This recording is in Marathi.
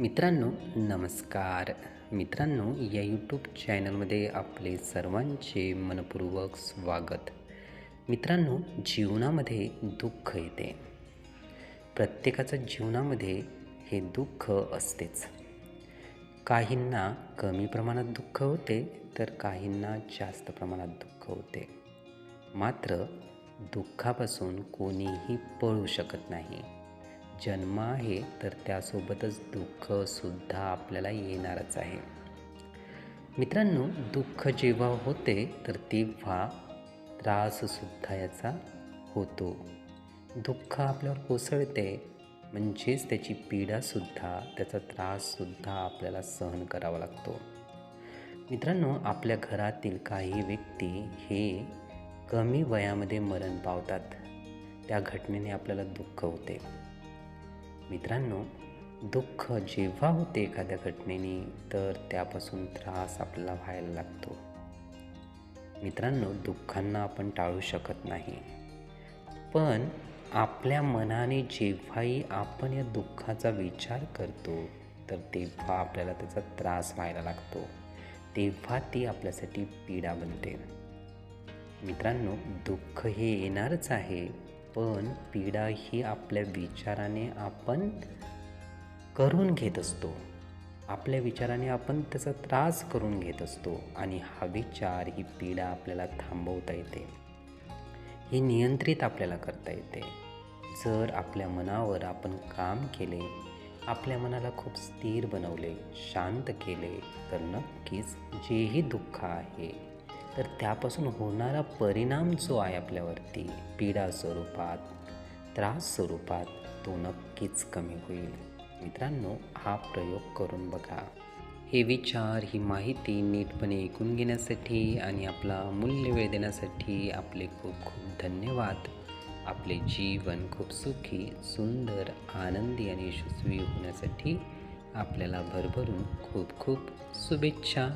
मित्रांनो नमस्कार. मित्रांनो या यूट्यूब चॅनलमध्ये आपले सर्वांचे मनपूर्वक स्वागत. मित्रांनो जीवनामध्ये दुःख येते. प्रत्येकाच्या जीवनामध्ये हे दुःख असतेच. काहींना कमी प्रमाणात दुःख होते तर काहींना जास्त प्रमाणात दुःख होते. मात्र दुःखापासून कोणीही पळू शकत नाही. जन्म आहे तर त्यासोबतच दुःखसुद्धा आपल्याला येणारच आहे. मित्रांनो दुःख जेव्हा होते तर तेव्हा त्राससुद्धा याचा होतो. दुःख आपल्यावर कोसळते म्हणजेच त्याची पीडासुद्धा त्याचा त्राससुद्धा आपल्याला सहन करावा लागतो. मित्रांनो आपल्या घरातील काही व्यक्ती हे कमी वयामध्ये मरण पावतात. त्या घटनेने आपल्याला दुःख होते. मित्रांनो दुःख जेव्हा होते एखाद्या घटनेने तर त्यापासून त्रास आपल्याला व्हायला लागतो. मित्रांनो दुःखांना आपण टाळू शकत नाही. पण आपल्या मनाने जेव्हाही आपण या दुःखाचा विचार करतो तर तेव्हा आपल्याला त्याचा त्रास व्हायला लागतो. तेव्हा ती आपल्यासाठी पीडा बनते. मित्रांनो दुःख हे येणारच आहे पण पीडा ही आपल्या विचाराने आपण करून घेत असतो. आपल्या विचाराने आपण त्याचा त्रास करून घेत असतो आणि हा विचार ही पीडा आपल्याला थांबवता येते. ही नियंत्रित आपल्याला करता येते. जर आपल्या मनावर आपण काम केले आपल्या मनाला खूप स्थिर बनवले शांत केले तर नक्कीच जेही दुःख आहे तर त्यापासून होणारा परिणाम जो आहे आपल्यावरती पीडा स्वरूपात त्रास स्वरूपात तो नक्कीच कमी होईल. मित्रांनो हा प्रयोग करून बघा. हे विचार ही माहिती नीटपणे ऐकून घेण्यासाठी आणि आपला मूल्य वेळ देण्यासाठी आपले खूप खूप धन्यवाद. आपले जीवन खूप सुखी सुंदर आनंदी आणि यशस्वी होण्यासाठी आपल्याला भरभरून खूप खूप शुभेच्छा.